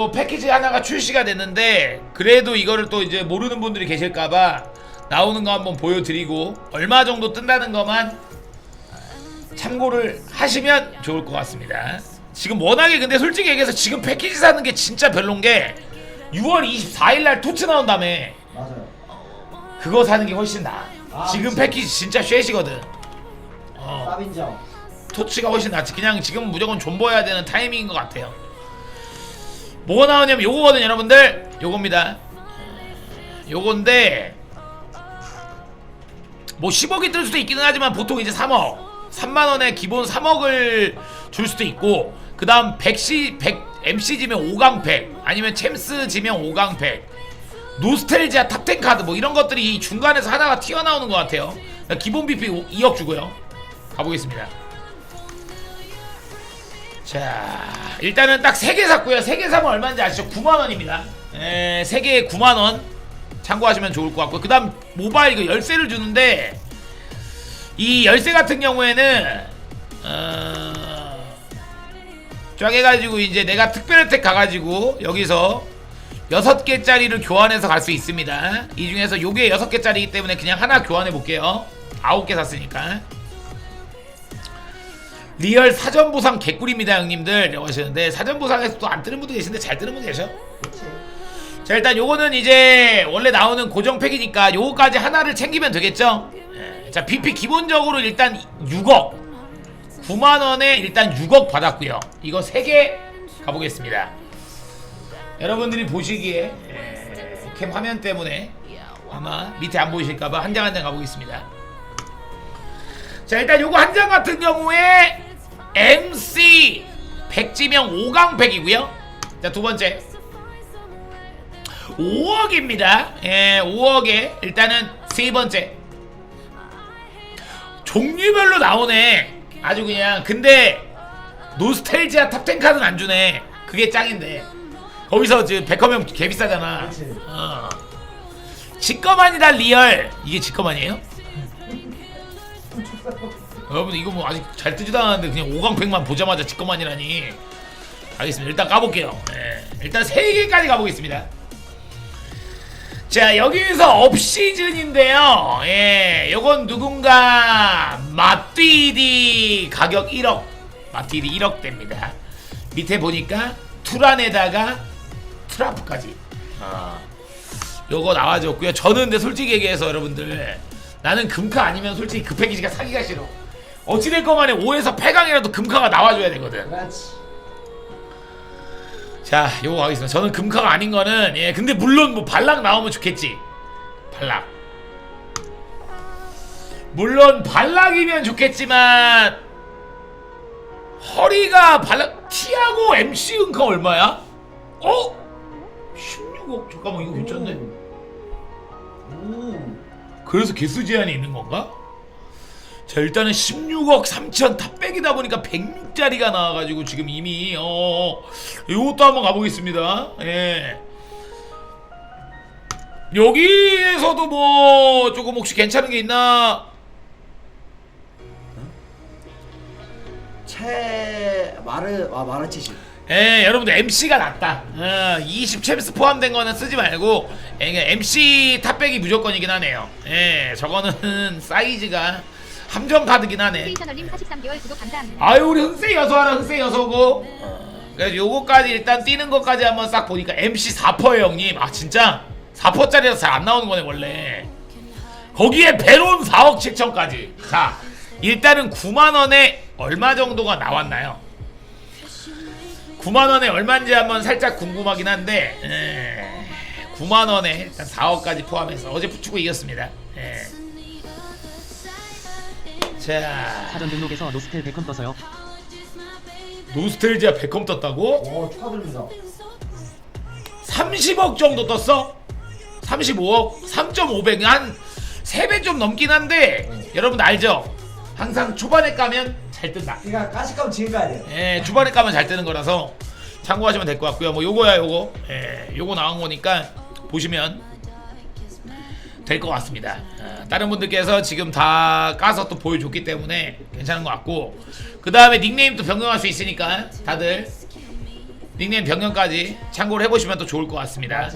뭐 패키지 하나가 출시가 됐는데 그래도 이거를 또 이제 모르는 분들이 계실까봐 나오는 거 한번 보여드리고 얼마 정도 뜬다는 것만 참고를 하시면 좋을 것 같습니다. 지금 워낙에 근데 솔직히 얘기해서 지금 패키지 사는 게 진짜 별론 게 6월 24일 날 토츠 나온다며 맞아요. 그거 사는 게 훨씬 나아. 아, 지금 그치. 패키지 진짜 쉐시거든. 어. 쌉인정. 토치가 훨씬 낫지. 그냥 지금 무조건 존버해야 되는 타이밍인 것 같아요. 뭐가 나오냐면 요거거든 여러분들. 요겁니다. 요건데 뭐 10억이 뜰 수도 있기는 하지만 보통 이제 3억 3만 원에 기본 3억을 줄 수도 있고 그 다음 100C 100 MC 지면 5강팩 아니면 챔스 지면 5강팩 노스텔지아 탑10 카드 뭐 이런 것들이 이 중간에서 하나가 튀어나오는 것 같아요 기본 BP 2억 주고요 가보겠습니다 자 일단은 딱 3개 샀고요 3개 사면 얼마인지 아시죠? 9만원입니다 에, 3개에 9만원 참고하시면 좋을 것 같고요 그 다음 모바일 이거 열쇠를 주는데 이 열쇠 같은 경우에는 어... 쫙 해가지고 이제 내가 특별 혜택 가가지고 여기서 여섯 개짜리를 교환해서 갈 수 있습니다. 이 중에서 요게 여섯 개짜리이기 때문에 그냥 하나 교환해 볼게요. 아홉 개 샀으니까. 리얼 사전 보상 개꿀입니다, 형님들. 라고 하시는데 사전 보상에서 또안 뜨는 분도 계신데 잘 뜨는 분 계셔? 그렇지. 자 일단 요거는 이제 원래 나오는 고정 팩이니까 요거까지 하나를 챙기면 되겠죠? 예, 자 BP 기본적으로 일단 6억 9만원에 일단 6억 받았고요 이거 3개 가보겠습니다 여러분들이 보시기에 예, 캠 화면 때문에 아마 밑에 안 보이실까봐 한 장 한 장 가보겠습니다 자 일단 요거 한 장 같은 경우에 MC 백지명 5강팩이고요 자 두 번째 5억입니다. 예, 5억에 일단은 세 번째 종류별로 나오네. 아주 그냥 근데 노스텔지아 탑10 카드는 안 주네. 그게 짱인데 거기서 지금 백컴형 개 비싸잖아. 그치. 어. 직검 아니다 리얼 이게 직검 아니에요? 여러분 이거 뭐 아직 잘 뜨지도 않았는데 그냥 5강팩만 보자마자 직검아니라니. 알겠습니다. 일단 까볼게요. 예, 일단 3개까지 가보겠습니다. 자 여기서 업시즌인데요. 예 요건 누군가 마띠디 가격 1억 마띠디 1억 됩니다. 밑에 보니까 투란에다가 트라프까지. 아. 요거 나와줬고요. 저는 근데 솔직히 얘기해서 여러분들 나는 금카 아니면 솔직히 그 패키지가 사기가 싫어 어찌됐건 간에 5에서 8강이라도 금카가 나와줘야 되거든 그렇지. 자, 요거 가겠습니다. 저는 금카가 아닌 거는 예, 근데 물론 뭐 발락 나오면 좋겠지. 발락. 물론 발락이면 좋겠지만 허리가 발락 티아고 MC 은카 얼마야? 어? 16억 잠깐만 이거 괜찮네. 오. 그래서 개수 제한이 있는 건가? 자 일단은 16억 3천 탑백이다 보니까 106짜리가 나와가지고 지금 이미 어 이것도 한번 가보겠습니다. 예. 여기에서도 뭐 조금 혹시 괜찮은 게 있나? 채 마르 아 마르 70. 예, 여러분들 MC가 낫다. 어, 20 챔스 포함된 거는 쓰지 말고 예, 그냥 MC 탑백이 무조건이긴 하네요. 예, 저거는 사이즈가 함정 카드긴 하네. 스테이셔널님 43개월 구독 감사합니다. 아유 우리 흥세 여서 하나 흥세 여서고. 그래서 요거까지 일단 뛰는 것까지 한번 싹 보니까 MC 4퍼예요 형님. 아 진짜? 4퍼짜리라서 잘 안 나오는 거네 원래. 거기에 베론 4억 7천까지. 자 일단은 9만 원에 얼마 정도가 나왔나요? 9만 원에 얼마인지 한번 살짝 궁금하긴 한데 에, 9만 원에 일단 4억까지 포함해서 어제 부추고 이겼습니다. 예. 자 사전 등록에서 노스텔 백컴 떴어요. 노스텔지아 백컴 떴다고? 오 축하드립니다. 30억 정도 떴어? 35억? 3.5배 한 3배 좀 넘긴 한데 여러분 알죠? 항상 초반에 까면 잘 뜬다 그러니까 가식감 지금 가야 돼요. 예, 초반에 까면 잘 뜨는 거라서 참고하시면 될 것 같고요 뭐 요거야 요거 예, 요거 나온 거니까 보시면 될 것 같습니다. 어, 다른 분들께서 지금 다 까서 또 보여줬기 때문에 괜찮은 것 같고 그 다음에 닉네임도 변경할 수 있으니까 다들 닉네임 변경까지 참고를 해보시면 또 좋을 것 같습니다.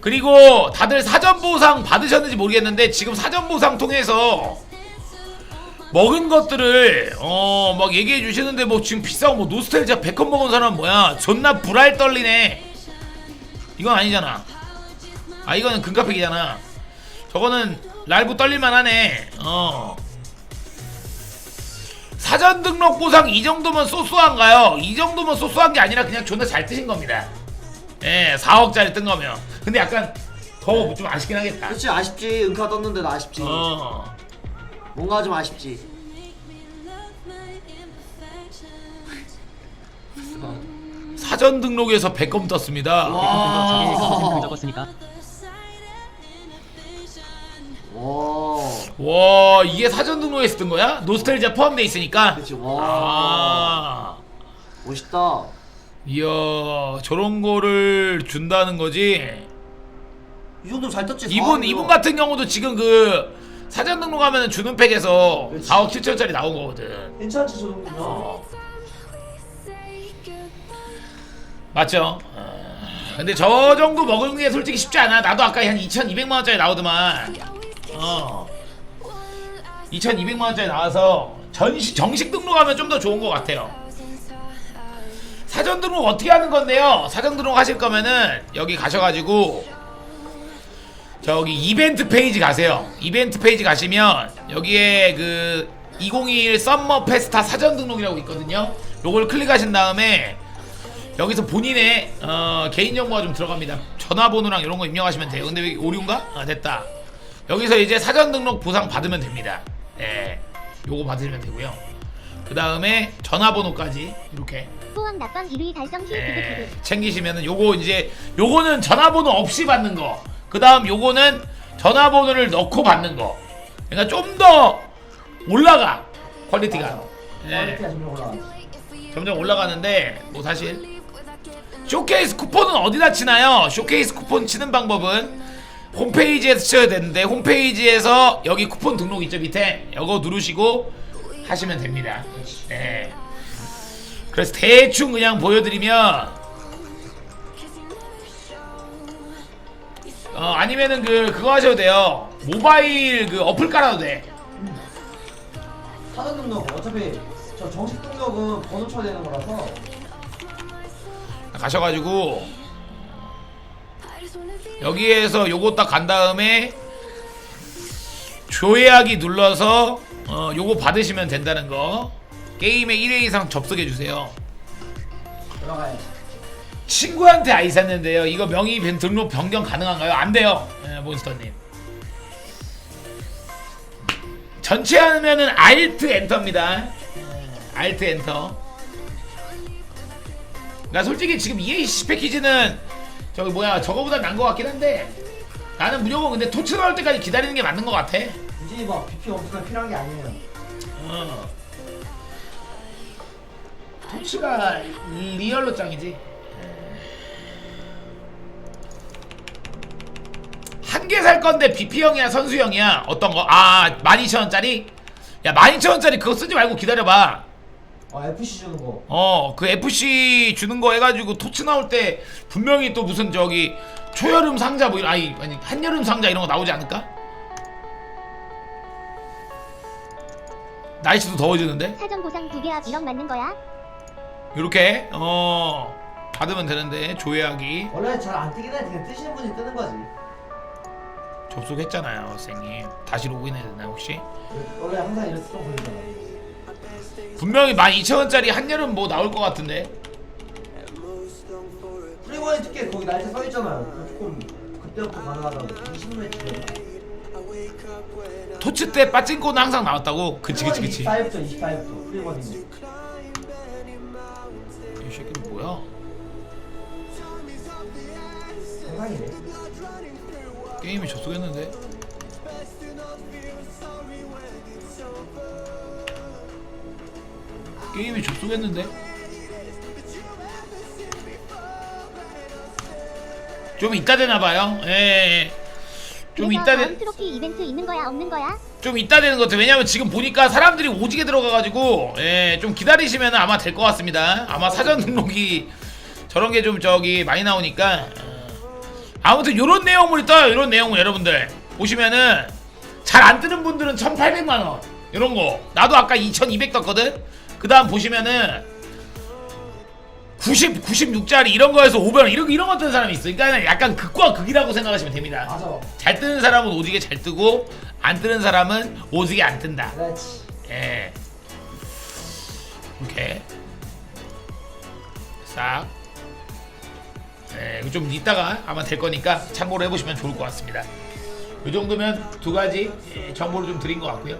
그리고 다들 사전 보상 받으셨는지 모르겠는데 지금 사전 보상 통해서 먹은 것들을 어 막 얘기해 주시는데 뭐 지금 비싸고 뭐 노스텔자 백컴 먹은 사람 뭐야? 존나 불알 떨리네. 이건 아니잖아. 아 이거는 금카팩이잖아 저거는 랄부 떨릴만 하네 어 사전 등록 보상 이 정도면 쏘쏘한가요? 이 정도면 쏘쏘한 게 아니라 그냥 존나 잘 뜨신 겁니다 예 4억짜리 뜬 거면 근데 약간 더 좀 아쉽긴 하겠다 그렇지 아쉽지 은카 떴는데도 아쉽지. 어 뭔가 좀 아쉽지. 사전 등록에서 백검 떴습니다. 와. 적었으니까 와. 와 이게 사전 등록에서 뜬 거야? 노스텔자 포함돼 있으니까. 그렇지. 와. 아 멋있다. 이야 저런 거를 준다는 거지. 이 정도 잘 떴지. 이분 4억이면. 이분 같은 경우도 지금 그 사전 등록하면 주는 팩에서 그렇지. 4억 7천짜리 나온 거거든. 괜찮지 저 정도면. 어. 맞죠? 어, 근데 저 정도 먹는 게 솔직히 쉽지 않아. 나도 아까 한 2,200만 원짜리 나오더만. 어. 2,200만 원짜리 나와서 전시 정식 등록하면 좀 더 좋은 것 같아요. 사전 등록 어떻게 하는 건데요? 사전 등록 하실 거면은 여기 가셔가지고 저기 이벤트 페이지 가세요. 이벤트 페이지 가시면 여기에 그 2021 썸머 페스타 사전 등록이라고 있거든요. 요걸 클릭하신 다음에 여기서 본인의 어, 개인 정보가 좀 들어갑니다. 전화번호랑 이런 거 입력하시면 돼요. 근데 왜 오류인가? 아 됐다. 여기서 이제 사전 등록 보상 받으면 됩니다. 네, 요거 받으시면 되고요. 그 다음에 전화번호까지 이렇게 포항 낙방 1위 달성 힐 예, 챙기시면은 요거 이제 요거는 전화번호 없이 받는 거. 그 다음 요거는 전화번호를 넣고 받는 거. 그러니까 좀 더 올라가 퀄리티가. 예, 퀄리티가 점점 올라가. 점점 올라가는데 뭐 사실 쇼케이스 쿠폰은 어디다 치나요? 쇼케이스 쿠폰 치는 방법은 홈페이지에서 쳐야 되는데 홈페이지에서 여기 쿠폰 등록 있죠 밑에 이거 누르시고 하시면 됩니다. 네. 그래서 대충 그냥 보여드리면 어 아니면은 그 그거 하셔도 돼요. 모바일 그 어플 깔아도 돼. 사전 등록 어차피 저 정식 등록은 번호 쳐야 되는 거라서 가셔가지고 여기에서 요거 딱 간 다음에 조회하기 눌러서 어 요거 받으시면 된다는 거. 게임에 1회 이상 접속해 주세요. 들어가야지. 친구한테 아이 샀는데요. 이거 명의 변- 등록 변경 가능한가요? 안 돼요. 예, 몬스터님. 전체 하면은 알트 엔터입니다. 예, 알트 엔터 나 솔직히 지금 EAC 패키지는 저기 뭐야 저거보다 난것 같긴 한데 나는 무조건 근데 토치 나올 때까지 기다리는 게 맞는 것 같아 이제 막 BP 없으면 필요한 게 아니에요. 어. 토치가 리얼로 짱이지 한 개 살 건데 BP형이야 선수형이야 어떤 거? 아 12,000원짜리? 야 12,000원짜리 그거 쓰지 말고 기다려봐 아 FC 주는 거. 어, 그 FC 주는 거 해가지고 토치 나올 때 분명히 또 무슨 저기 초여름 상자 뭐 이런 아니 아니 한여름 상자 이런 거 나오지 않을까? 날씨도 더워지는데 사전 보상 두 개 합 1억 맞는 거야? 이렇게 어 받으면 되는데 조회하기 원래 잘 안 뜨긴 해. 그냥 뜨시는 분이 뜨는 거지. 접속했잖아요, 선생님. 다시 로그인해야 되나요 혹시? 원래 항상 이렇게 좀 걸리잖아. 분명히 12,000원짜리 한여름 뭐 나올 것 같은데 프리원이 특히 거기 날짜 써 있잖아요. 조금 그때부터 가능하다고. 20매치. 토치 때 빠진코는 항상 나왔다고? 그치 그치 그치 24일부터 24일부터 프리원이. 이 새끼는 뭐야? 정상이네. 게임이 접속했는데 게임이 접속했는데? 좀 이따 되나봐요. 예, 예. 좀 그래서 이따 다음 되, 트로피 이벤트 있는 거야 없는 거야? 좀 이따 되는 것 같아요. 왜냐면 지금 보니까 사람들이 오지게 들어가가지고 예, 좀 기다리시면 아마 될 것 같습니다. 아마 사전 등록이 저런 게 좀 저기 많이 나오니까. 어, 아무튼 요런 내용물이 떠요 요런 내용물 여러분들. 보시면은 잘 안 뜨는 분들은 1800만원. 요런 거. 나도 아까 2200 떴거든 그 다음 보시면은 90, 96짜리 이런 거에서 500원 이런, 이런 거 뜨는 사람이 있어 그러니까 약간 극과 극이라고 생각하시면 됩니다 맞아. 잘 뜨는 사람은 오지게 잘 뜨고 안 뜨는 사람은 오지게 안 뜬다 그렇지. 예. 이렇게 싹. 예, 이거 좀 이따가 아마 될 거니까 참고로 해보시면 좋을 것 같습니다. 이 정도면 두 가지 예, 정보를 좀 드린 것 같고요.